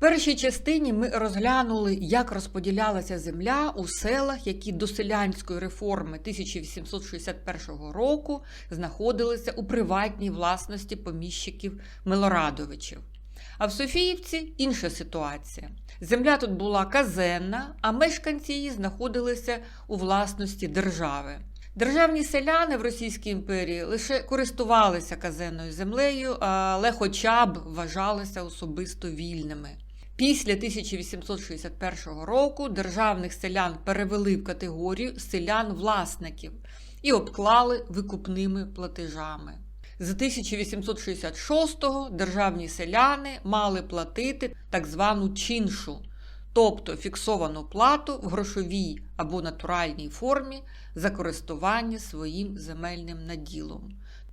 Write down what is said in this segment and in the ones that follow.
Першій частині ми розглянули, як розподілялася земля у селах, які до селянської реформи 1861 року знаходилися у приватній власності поміщиків Милорадовичів. А в Софіївці інша ситуація. Земля тут була казенна, а мешканці її знаходилися у власності держави. Державні селяни в Російській імперії лише користувалися казенною землею, але хоча б вважалися особисто вільними. Після 1861 року державних селян перевели в категорію селян-власників і обклали викупними платежами. З 1866-го державні селяни мали платити так звану чиншу, тобто фіксовану плату в грошовій або натуральній формі за користування своїм земельним наділом.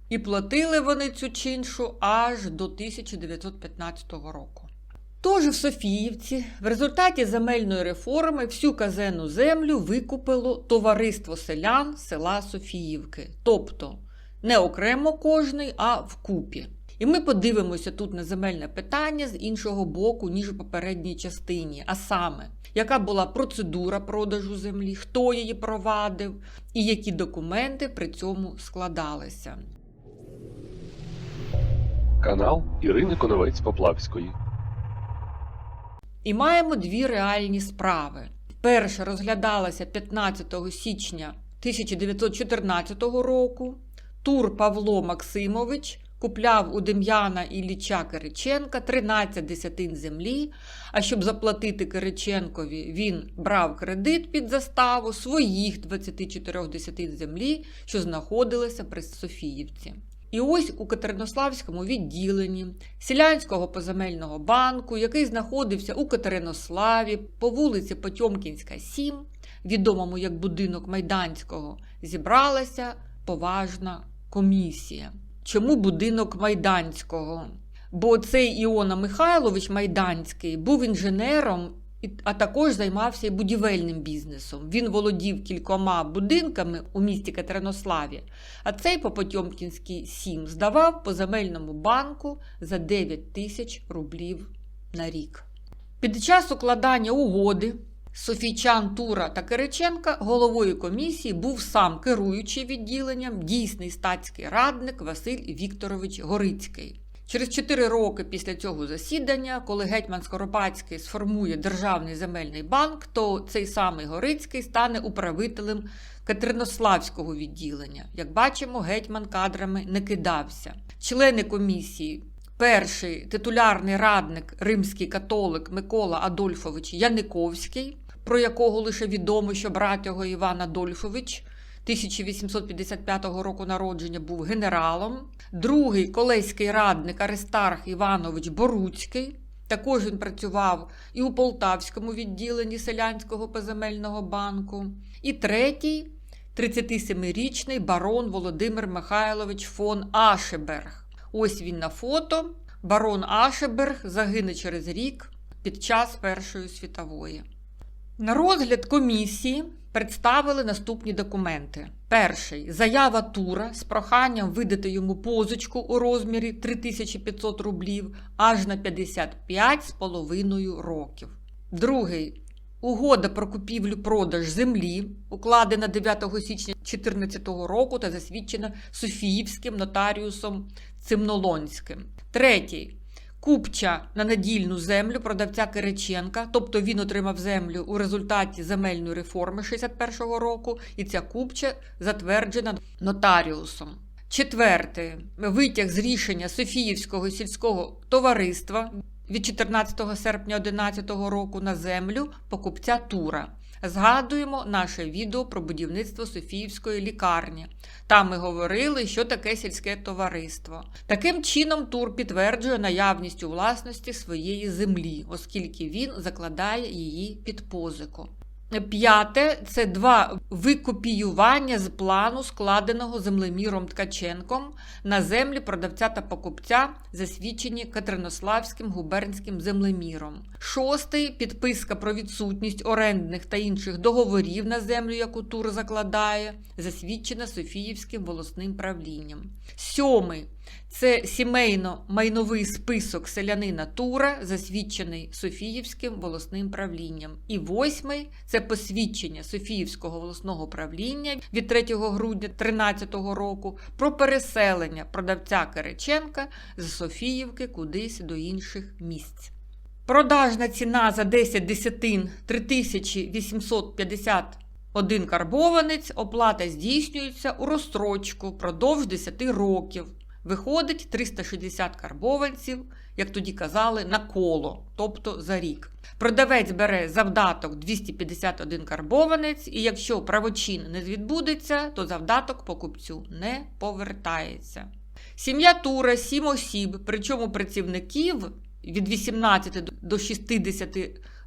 І платили вони цю чиншу аж до 1915 року. Тож в Софіївці в результаті земельної реформи всю казенну землю викупило товариство селян села Софіївки, тобто не окремо кожний, а вкупі. І ми подивимося тут на земельне питання з іншого боку, ніж у попередній частині, а саме, яка була процедура продажу землі, хто її провадив і які документи при цьому складалися. Канал Ірини Коновець Поплавської. І маємо дві реальні справи. Перша розглядалася 15 січня 1914 року. Тур Павло Максимович купляв у Дем'яна Ілліча Кириченка 13 десятин землі. А щоб заплатити Кириченкові, він брав кредит під заставу своїх 24 десятин землі, що знаходилися при Софіївці. І ось у Катеринославському відділенні Селянського поземельного банку, який знаходився у Катеринославі по вулиці Потьомкінська, 7, відомому як будинок Майданського, зібралася поважна комісія. Чому будинок Майданського? Бо цей Іона Михайлович Майданський був інженером, а також займався і будівельним бізнесом. Він володів кількома будинками у місті Катеринославі, а цей по 7 здавав по земельному банку за 9 тисяч рублів на рік. Під час укладання угоди Софійчан Тура та Кириченка головою комісії був сам керуючий відділенням дійсний статський радник Василь Вікторович Горицький. Через чотири роки після цього засідання, коли гетьман Скоропадський сформує Державний земельний банк, то цей самий Горицький стане управителем Катеринославського відділення. Як бачимо, гетьман кадрами не кидався. Члени комісії. Перший титулярний радник, римський католик Микола Адольфович Яниковський, про якого лише відомо, що брат його Іван Адольфович 1855 року народження був генералом. Другий колеський радник Аристарх Іванович Боруцький. Також він працював і у Полтавському відділенні Селянського поземельного банку. І третій 37-річний барон Володимир Михайлович фон Ашеберг. Ось він на фото. Барон Ашеберг загине через рік під час Першої світової. На розгляд комісії представили наступні документи. Перший заява Тура з проханням видати йому позичку у розмірі 3500 рублів аж на 55,5 років. Другий угода про купівлю-продаж землі, укладена 9 січня 2014 року та засвідчена Софіївським нотаріусом Цимнолонським. Третій купча на надільну землю продавця Кириченка, тобто він отримав землю у результаті земельної реформи 61-го року, і ця купча затверджена нотаріусом. Четверте витяг з рішення Софіївського сільського товариства від 14 серпня 2011 року на землю покупця Тура. Згадуємо наше відео про будівництво Софіївської лікарні. Там ми говорили, що таке сільське товариство. Таким чином, Тур підтверджує наявність у власності своєї землі, оскільки він закладає її під позику. П'яте це два викопіювання з плану, складеного землеміром Ткаченком на землі продавця та покупця, засвідчені Катеринославським губернським землеміром. Шостий підписка про відсутність орендних та інших договорів на землю, яку тур закладає, засвідчена Софіївським волосним правлінням. Сьомий Це сімейно-майновий список селянина Тура, засвідчений Софіївським волосним правлінням. І восьмий це посвідчення Софіївського волосного правління від 3 грудня 2013 року про переселення продавця Кириченка з Софіївки кудись до інших місць. Продажна ціна за 10 десятин 3851 карбованець, оплата здійснюється у розстрочку впродовж 10 років. Виходить 360 карбованців, як тоді казали, на коло, тобто за рік. Продавець бере завдаток 251 карбованець, і якщо правочин не відбудеться, то завдаток покупцю не повертається. Сім'я Тура 7 осіб, причому працівників від 18 до 60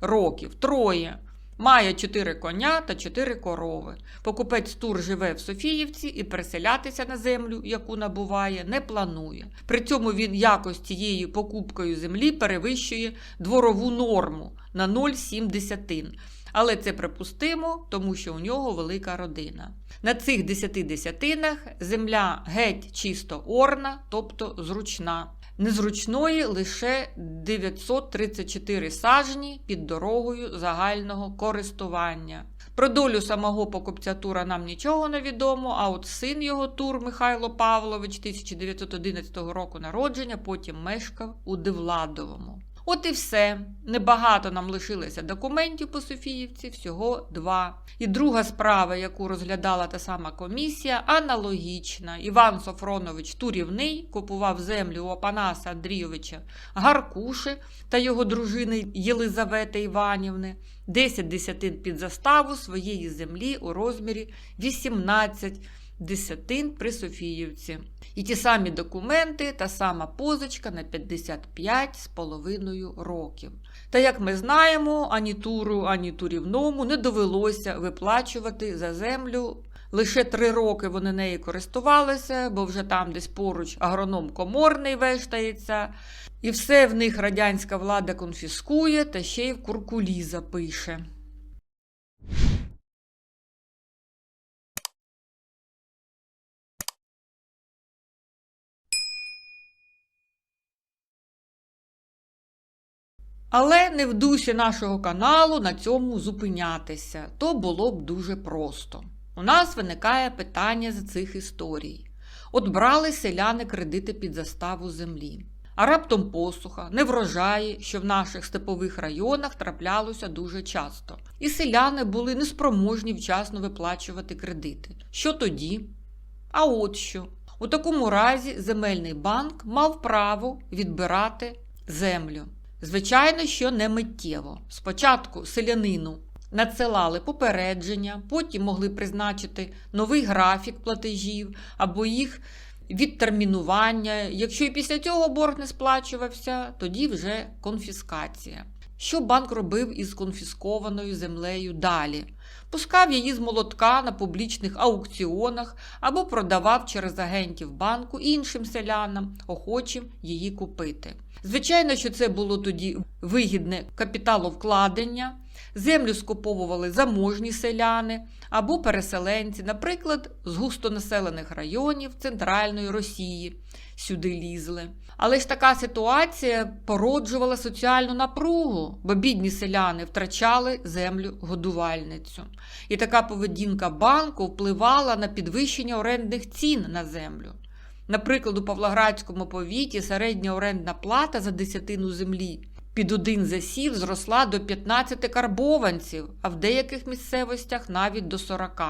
років троє. Має 4 коня та 4 корови. Покупець тур живе в Софіївці і переселятися на землю, яку набуває, не планує. При цьому він якось цією покупкою землі перевищує дворову норму на 0,7 десятин. Але це припустимо, тому що у нього велика родина. На цих 10 десятинах земля геть чисто орна, тобто зручна. Незручної лише 934 сажні під дорогою загального користування. Про долю самого покупця Тура нам нічого не відомо, а от син його Тур Михайло Павлович 1911 року народження потім мешкав у Девладовому. От і все. Небагато нам лишилося документів по Софіївці, всього два. І друга справа, яку розглядала та сама комісія, аналогічна. Іван Софронович Турівний купував землю у Опанаса Андрійовича Гаркуши та його дружини Єлизавети Іванівни, 10 десятин під заставу своєї землі у розмірі 18 десятин при Софіївці. І ті самі документи, та сама позичка на 55 з половиною років. Та як ми знаємо, ані туру, ані турівному не довелося виплачувати за землю. Лише три роки вони нею користувалися, бо вже там десь поруч агроном коморний вештається, і все в них радянська влада конфіскує та ще й в куркулі запише. Але не в дусі нашого каналу на цьому зупинятися. То було б дуже просто. У нас виникає питання з цих історій. От брали селяни кредити під заставу землі. А раптом посуха, неврожаї, що в наших степових районах траплялося дуже часто. І селяни були неспроможні вчасно виплачувати кредити. Що тоді? А от що. У такому разі земельний банк мав право відбирати землю. Звичайно, що не миттєво. Спочатку селянину надсилали попередження, потім могли призначити новий графік платежів або їх відтермінування. Якщо і після цього борг не сплачувався, тоді вже конфіскація. Що банк робив із конфіскованою землею далі? Пускав її з молотка на публічних аукціонах або продавав через агентів банку іншим селянам, охочим її купити. Звичайно, що це було тоді вигідне капіталовкладення, землю скуповували заможні селяни або переселенці, наприклад, з густонаселених районів Центральної Росії сюди лізли. Але ж така ситуація породжувала соціальну напругу, бо бідні селяни втрачали землю годувальницю. І така поведінка банку впливала на підвищення орендних цін на землю. Наприклад, у Павлоградському повіті середня орендна плата за десятину землі під один засів зросла до 15 карбованців, а в деяких місцевостях навіть до 40.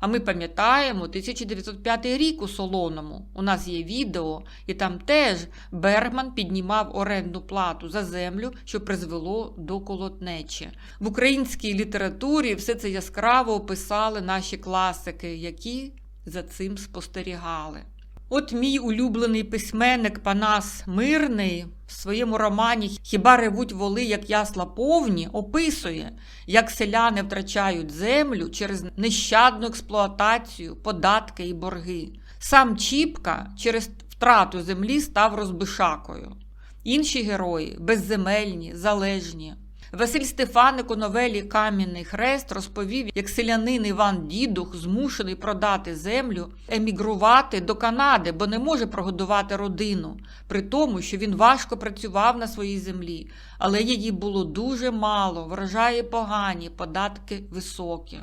А ми пам'ятаємо 1905 рік у Солоному. У нас є відео, і там теж Бергман піднімав орендну плату за землю, що призвело до колотнечі. В українській літературі все це яскраво описали наші класики, які за цим спостерігали. От мій улюблений письменник Панас Мирний в своєму романі Хіба ревуть воли, як ясла повні, описує, як селяни втрачають землю через нещадну експлуатацію, податки і борги. Сам Чіпка через втрату землі став розбишакою. Інші герої безземельні, залежні. Василь Стефаник у новелі Кам'яний хрест розповів, як селянин Іван Дідух змушений продати землю, емігрувати до Канади, бо не може прогодувати родину, при тому, що він важко працював на своїй землі, але її було дуже мало, врожаї погані, податки високі.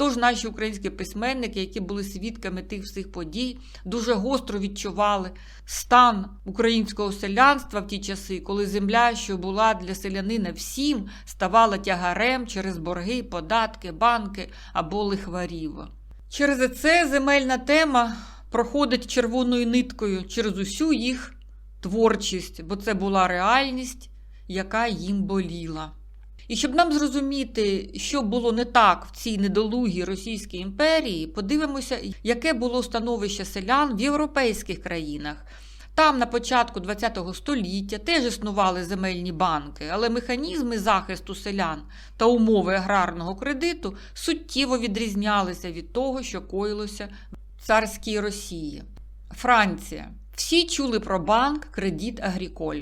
Тож наші українські письменники, які були свідками тих всіх подій, дуже гостро відчували стан українського селянства в ті часи, коли земля, що була для селянина всім, ставала тягарем через борги, податки, банки або лихварів. Через це земельна тема проходить червоною ниткою через усю їх творчість, бо це була реальність, яка їм боліла. І щоб нам зрозуміти, що було не так в цій недолугій Російській імперії, подивимося, яке було становище селян в європейських країнах. Там на початку ХХ століття теж існували земельні банки, але механізми захисту селян та умови аграрного кредиту суттєво відрізнялися від того, що коїлося в царській Росії. Франція. Всі чули про банк Кредит Агріколь.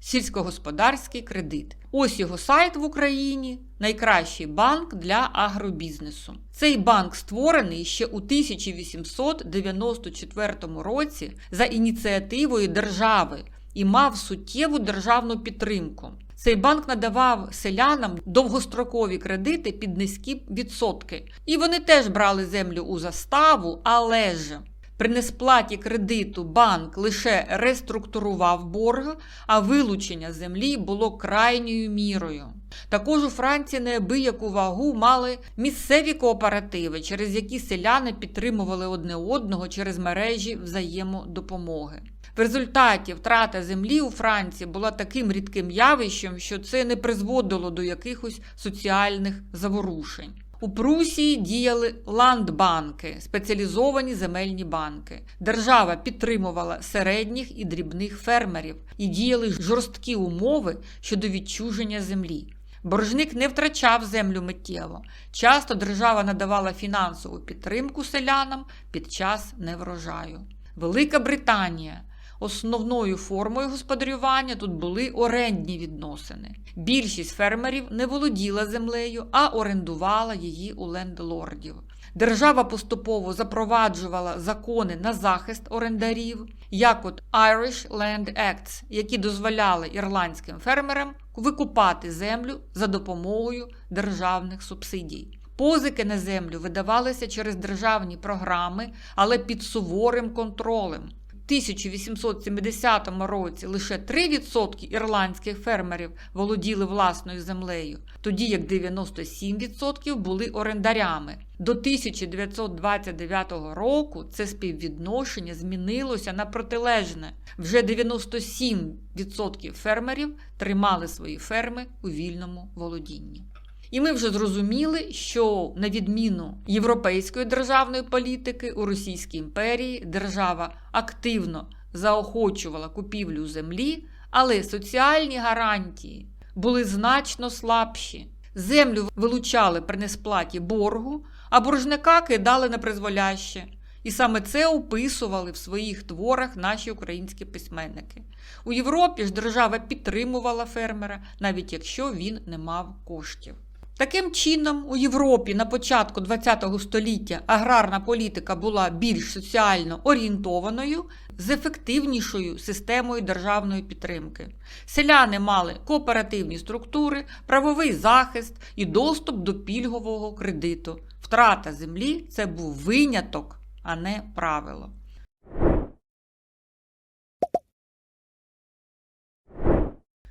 Сільськогосподарський кредит. Ось його сайт в Україні найкращий банк для агробізнесу. Цей банк створений ще у 1894 році за ініціативою держави і мав суттєву державну підтримку. Цей банк надавав селянам довгострокові кредити під низькі відсотки. І вони теж брали землю у заставу, але ж при несплаті кредиту банк лише реструктурував борг, а вилучення землі було крайньою мірою. Також у Франції неабияку вагу мали місцеві кооперативи, через які селяни підтримували одне одного через мережі взаємодопомоги. В результаті втрата землі у Франції була таким рідким явищем, що це не призводило до якихось соціальних заворушень. У Прусії діяли ландбанки, спеціалізовані земельні банки. Держава підтримувала середніх і дрібних фермерів і діяли жорсткі умови щодо відчуження землі. Боржник не втрачав землю миттєво. Часто держава надавала фінансову підтримку селянам під час неврожаю. Велика Британія. Основною формою господарювання тут були орендні відносини. Більшість фермерів не володіла землею, а орендувала її у лендлордів. Держава поступово запроваджувала закони на захист орендарів, як от Irish Land Acts, які дозволяли ірландським фермерам викупати землю за допомогою державних субсидій. Позики на землю видавалися через державні програми, але під суворим контролем. 1870 році лише 3% ірландських фермерів володіли власною землею, тоді як 97% були орендарями. До 1929 року це співвідношення змінилося на протилежне. Вже 97% фермерів тримали свої ферми у вільному володінні. І ми вже зрозуміли, що на відміну європейської державної політики у Російській імперії держава активно заохочувала купівлю землі, але соціальні гарантії були значно слабші. Землю вилучали при несплаті боргу, а боржника кидали на призволяще. І саме це описували в своїх творах наші українські письменники. У Європі ж держава підтримувала фермера, навіть якщо він не мав коштів. Таким чином, у Європі на початку ХХ століття аграрна політика була більш соціально орієнтованою з ефективнішою системою державної підтримки. Селяни мали кооперативні структури, правовий захист і доступ до пільгового кредиту. Втрата землі це був виняток, а не правило.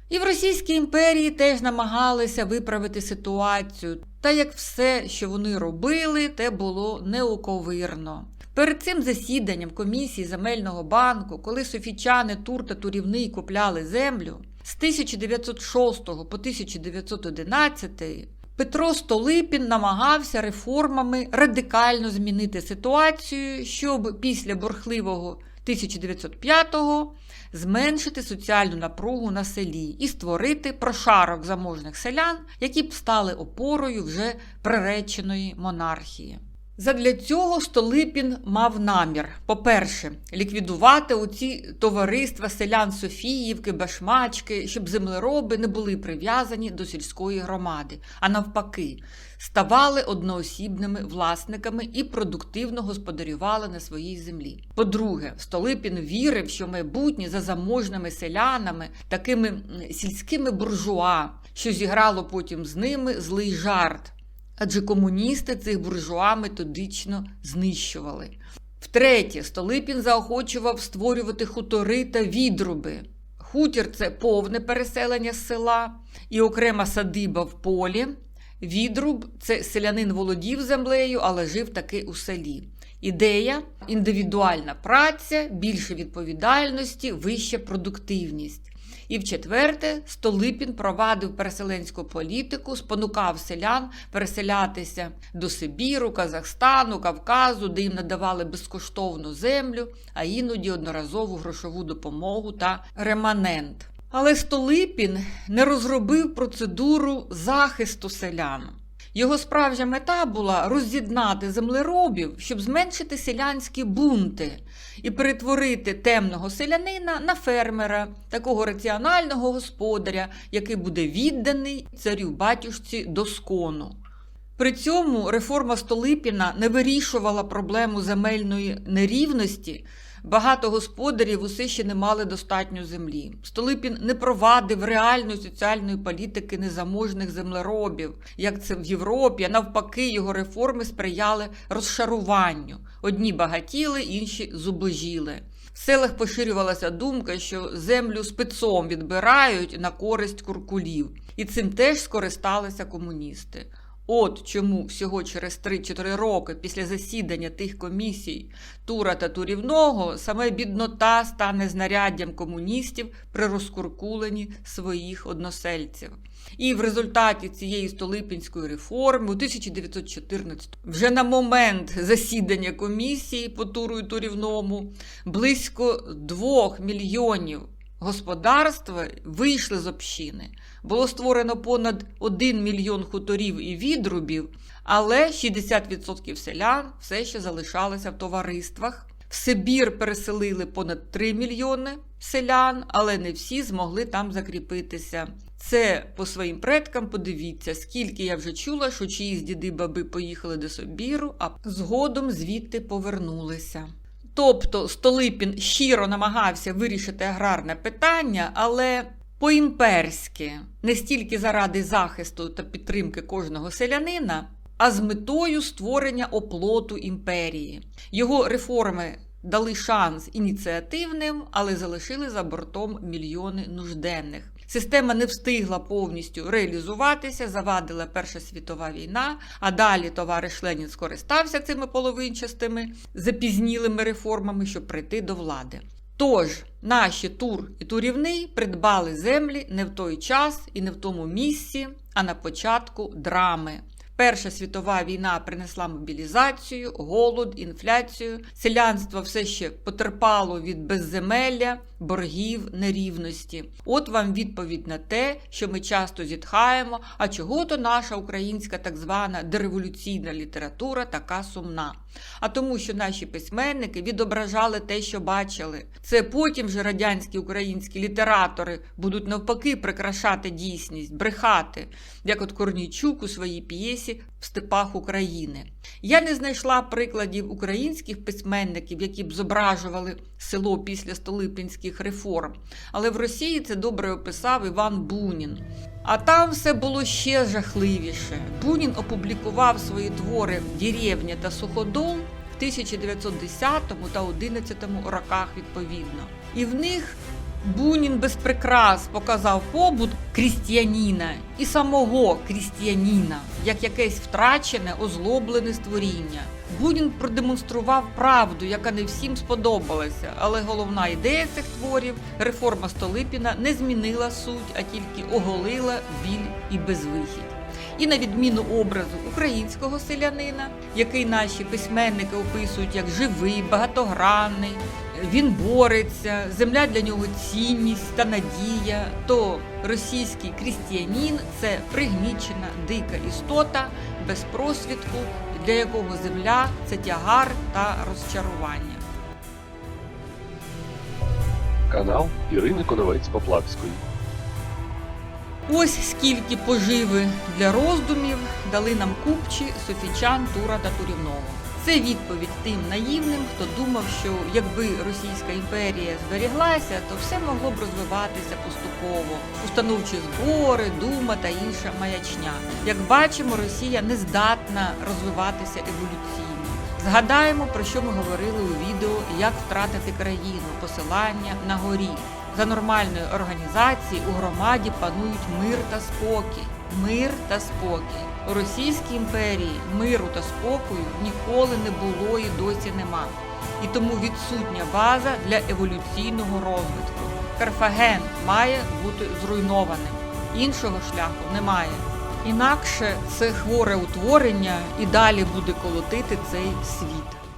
І в Російській імперії теж намагалися виправити ситуацію. Та як все, що вони робили, те було неоковирно. Перед цим засіданням комісії земельного банку, коли софічани Тур та Турівний купляли землю, з 1906 по 1911 Петро Столипін намагався реформами радикально змінити ситуацію, щоб після бурхливого 1905-го зменшити соціальну напругу на селі і створити прошарок заможних селян, які б стали опорою вже приреченої монархії. Задля цього Столипін мав намір: по-перше, ліквідувати оці товариства селян Софіївки, Башмачки, щоб землероби не були прив'язані до сільської громади, а навпаки, ставали одноосібними власниками і продуктивно господарювали на своїй землі. По-друге, Столипін вірив, що майбутнє за заможними селянами, такими сільськими буржуа, що зіграло потім з ними злий жарт. Адже комуністи цих буржуа методично знищували. Втретє, Столипін заохочував створювати хутори та відруби. Хутір це повне переселення з села і окрема садиба в полі. Відруб це селянин володів землею, але жив таки у селі. Ідея індивідуальна праця, більше відповідальності, вища продуктивність. І в четверте, Столипін провадив переселенську політику, спонукав селян переселятися до Сибіру, Казахстану, Кавказу, де їм надавали безкоштовну землю, а іноді одноразову грошову допомогу та реманент. Але Столипін не розробив процедуру захисту селян. Його справжня мета була роз'єднати землеробів, щоб зменшити селянські бунти і перетворити темного селянина на фермера, такого раціонального господаря, який буде відданий царю батюшці до скону. При цьому реформа Столипіна не вирішувала проблему земельної нерівності. Багато господарів усе ще не мали достатньо землі. Столипін не провадив реальної соціальної політики незаможних землеробів, як це в Європі, а навпаки, його реформи сприяли розшаруванню. Одні багатіли, інші зубожіли. В селах поширювалася думка, що землю спецом відбирають на користь куркулів, і цим теж скористалися комуністи. От чому всього через 3-4 роки після засідання тих комісій Тура та Турівного саме біднота стане знаряддям комуністів при розкуркуленні своїх односельців. І в результаті цієї столипінської реформи у 1914 вже на момент засідання комісії по Туру і Турівному близько 2 мільйонів господарства вийшли з общини. Було створено понад 1 мільйон хуторів і відрубів, але 60% селян все ще залишалися в товариствах. В Сибір переселили понад 3 мільйони селян, але не всі змогли там закріпитися. Це по своїм предкам подивіться, скільки я вже чула, що чиїсь діди баби поїхали до Сибіру, а згодом звідти повернулися. Тобто Столипін щиро намагався вирішити аграрне питання, але по-імперськи, не стільки заради захисту та підтримки кожного селянина, а з метою створення оплоту імперії. Його реформи дали шанс ініціативним, але залишили за бортом мільйони нужденних. Система не встигла повністю реалізуватися, завадила Перша світова війна, а далі товариш Ленін скористався цими половинчастими запізнілими реформами, щоб прийти до влади. Тож наші тур і турівний придбали землі не в той час і не в тому місці, а на початку драми. Перша світова війна принесла мобілізацію, голод, інфляцію. Селянство все ще потерпало від безземелля, боргів, нерівності. От вам відповідь на те, що ми часто зітхаємо, а чого то наша українська так звана дереволюційна література така сумна. А тому, що наші письменники відображали те, що бачили. Це потім же радянські українські літератори будуть навпаки прикрашати дійсність, брехати, як от Корнійчук у своїй п'єсі в степах України. Я не знайшла прикладів українських письменників, які б зображували село після столипінських реформ. Але в Росії це добре описав Іван Бунін. А там все було ще жахливіше. Бунін опублікував свої твори Деревня та Суходол в 1910 та 11 роках відповідно. І в них Бунін без прикрас показав побут крістіяніна і самого крістіяніна як якесь втрачене, озлоблене створіння. Бунін продемонстрував правду, яка не всім сподобалася, але головна ідея цих творів реформа Столипіна не змінила суть, а тільки оголила біль і безвихідь. І на відміну образу українського селянина, який наші письменники описують як живий, багатогранний, він бореться, земля для нього цінність та надія, то російський крістіянін це пригнічена дика істота без просвідку, для якого земля це тягар та розчарування. Канал Ірини Коновець Поплавської. Ось скільки поживи для роздумів дали нам купчі Софічан, Тура та Турівного. Це відповідь тим наївним, хто думав, що якби Російська імперія зберіглася, то все могло б розвиватися поступово, установчі збори, дума та інша маячня. Як бачимо, Росія не здатна розвиватися еволюційно. Згадаємо, про що ми говорили у відео Як втратити країну, посилання на горі. За нормальної організації у громаді панують мир та спокій. Мир та спокій. У Російській імперії миру та спокою ніколи не було і досі нема. І тому відсутня база для еволюційного розвитку. Карфаген має бути зруйнованим. Іншого шляху немає. Інакше це хворе утворення і далі буде колотити цей світ.